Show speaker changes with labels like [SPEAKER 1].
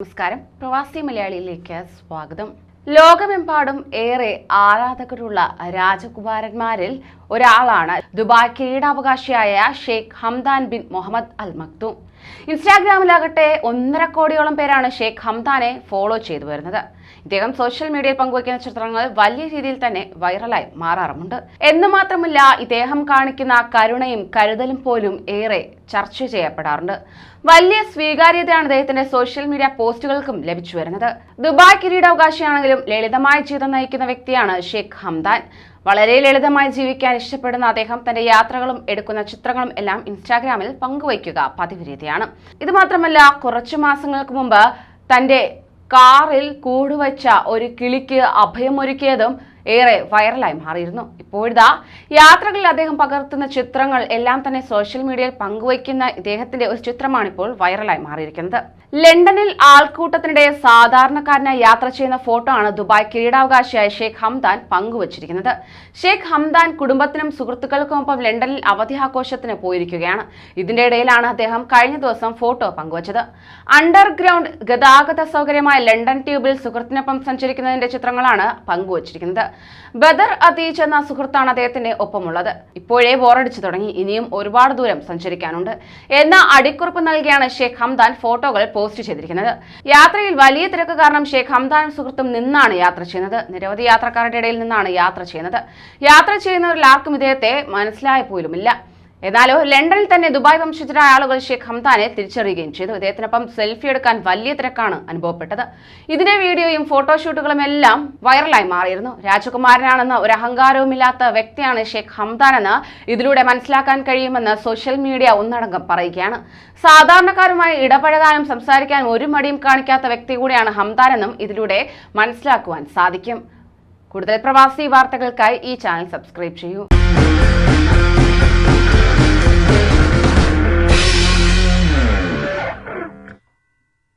[SPEAKER 1] നമസ്കാരം. പ്രവാസി മലയാളിയിലേക്ക് സ്വാഗതം. ലോകമെമ്പാടും ഏറെ ആരാധകരുള്ള രാജകുമാരന്മാരിൽ ഒരാളാണ് Dubai കിരീടാവകാശിയായ Sheikh Hamdan bin Mohammed Al Maktoum ഇൻസ്റ്റാഗ്രാമിലാകട്ടെ ഒന്നര കോടിയോളം പേരാണ് ഷേഖ് ഹംദാനെ ഫോളോ ചെയ്തു വരുന്നത്. ഇദ്ദേഹം സോഷ്യൽ മീഡിയയിൽ പങ്കുവയ്ക്കുന്ന ചിത്രങ്ങൾ വലിയ രീതിയിൽ തന്നെ വൈറലായി മാറാറുമുണ്ട്. എന്ന് മാത്രമല്ല ഇദ്ദേഹം കാണിക്കുന്ന കരുണയും കരുതലും പോലും ഏറെ ചർച്ച ചെയ്യപ്പെടാറുണ്ട്. വലിയ സ്വീകാര്യതയാണ് അദ്ദേഹത്തിന്റെ സോഷ്യൽ മീഡിയ പോസ്റ്റുകൾക്കും ലഭിച്ചു വരുന്നത്. ദുബായ് കിരീടാവകാശിയാണെങ്കിലും ലളിതമായ ജീവിതം നയിക്കുന്ന വ്യക്തിയാണ് ഷേഖ് ഹംദാൻ. വളരെ ലളിതമായി ജീവിക്കാൻ ഇഷ്ടപ്പെടുന്ന അദ്ദേഹം തന്റെ യാത്രകളും എടുക്കുന്ന ചിത്രങ്ങളും എല്ലാം ഇൻസ്റ്റാഗ്രാമിൽ പങ്കുവയ്ക്കുക പതിവ് രീതിയാണ് ഇത് മാത്രമല്ല കുറച്ചു മാസങ്ങൾക്ക് മുമ്പ് തന്റെ കാറിൽ കൂടുവച്ച ഒരു കിളിക്ക് അഭയമൊരുക്കിയതും ഏറെ വൈറലായി മാറിയിരുന്നു. ഇപ്പോഴിതാ യാത്രകളിൽ അദ്ദേഹം പകർത്തുന്ന ചിത്രങ്ങൾ എല്ലാം തന്നെ സോഷ്യൽ മീഡിയയിൽ പങ്കുവയ്ക്കുന്ന ഇദ്ദേഹത്തിന്റെ ഒരു ചിത്രമാണ് ഇപ്പോൾ വൈറലായി മാറിയിരിക്കുന്നത്. ലണ്ടനിൽ ആൾക്കൂട്ടത്തിനിടെ സാധാരണക്കാരനായി യാത്ര ചെയ്യുന്ന ഫോട്ടോ ആണ് ദുബായ് കിരീടാവകാശിയായ ഷെയ്ഖ് ഹംദാൻ പങ്കുവച്ചിരിക്കുന്നത്. ഷെയ്ഖ് ഹംദാൻ കുടുംബത്തിനും സുഹൃത്തുക്കൾക്കുമൊപ്പം ലണ്ടനിൽ അവധി ആഘോഷത്തിന് പോയിരിക്കുകയാണ്. ഇതിന്റെ ഇടയിലാണ് അദ്ദേഹം കഴിഞ്ഞ ദിവസം ഫോട്ടോ പങ്കുവച്ചത്. അണ്ടർഗ്രൗണ്ട് ഗതാഗത സൗകര്യമായ ലണ്ടൻ ട്യൂബിൽ സുഹൃത്തിനൊപ്പം സഞ്ചരിക്കുന്നതിന്റെ ചിത്രങ്ങളാണ് പങ്കുവച്ചിരിക്കുന്നത്. ബദർ അതീജ് എന്ന സുഹൃത്താണ് അദ്ദേഹത്തിന്റെ ഒപ്പമുള്ളത്. ഇപ്പോഴേ ബോറടിച്ചു തുടങ്ങി. ഇനിയും ഒരുപാട് ദൂരം സഞ്ചരിക്കാനുണ്ട്. എന്ന അടിക്കുറിപ്പ് നൽകിയാണ് ഷേഖ് ഹംദാൻ ഫോട്ടോകൾ പോസ്റ്റ് ചെയ്തിരിക്കുന്നത്. യാത്രയിൽ വലിയ തിരക്ക് കാരണം ഷേഖ് ഹംദാനും സുഹൃത്തും നിന്നാണ് യാത്ര ചെയ്യുന്നത്. നിരവധി യാത്രക്കാരുടെ ഇടയിൽ നിന്നാണ് യാത്ര ചെയ്യുന്നത്. യാത്ര ചെയ്യുന്നവരിൽ ആർക്കും ഇദ്ദേഹത്തെ മനസ്സിലായ പോലുമില്ല. എന്നാലോ ലണ്ടനിൽ തന്നെ ദുബായ് വംശജരായ ആളുകൾ ഷെയ്ഖ് ഹംദാനെ തിരിച്ചറിയുകയും ചെയ്തു. ഇദ്ദേഹത്തിനൊപ്പം സെൽഫി എടുക്കാൻ വലിയ തിരക്കാണ് അനുഭവപ്പെട്ടത്. ഇതിന്റെ വീഡിയോയും ഫോട്ടോഷൂട്ടുകളും എല്ലാം വൈറലായി മാറിയിരുന്നു. രാജകുമാരനാണെന്ന ഒരു അഹങ്കാരവുമില്ലാത്ത വ്യക്തിയാണ് ഷെയ്ഖ് ഹംതാനെന്ന് ഇതിലൂടെ മനസ്സിലാക്കാൻ കഴിയുമെന്ന് സോഷ്യൽ മീഡിയ ഒന്നടങ്കം പറയുകയാണ്. സാധാരണക്കാരുമായി ഇടപഴകാനും സംസാരിക്കാനും ഒരു മടിയും കാണിക്കാത്ത വ്യക്തി കൂടിയാണ് ഹംദാനെന്നും ഇതിലൂടെ മനസ്സിലാക്കുവാൻ സാധിക്കും. കൂടുതൽ പ്രവാസി വാർത്തകൾക്കായി ഈ ചാനൽ സബ്സ്ക്രൈബ് ചെയ്യൂ.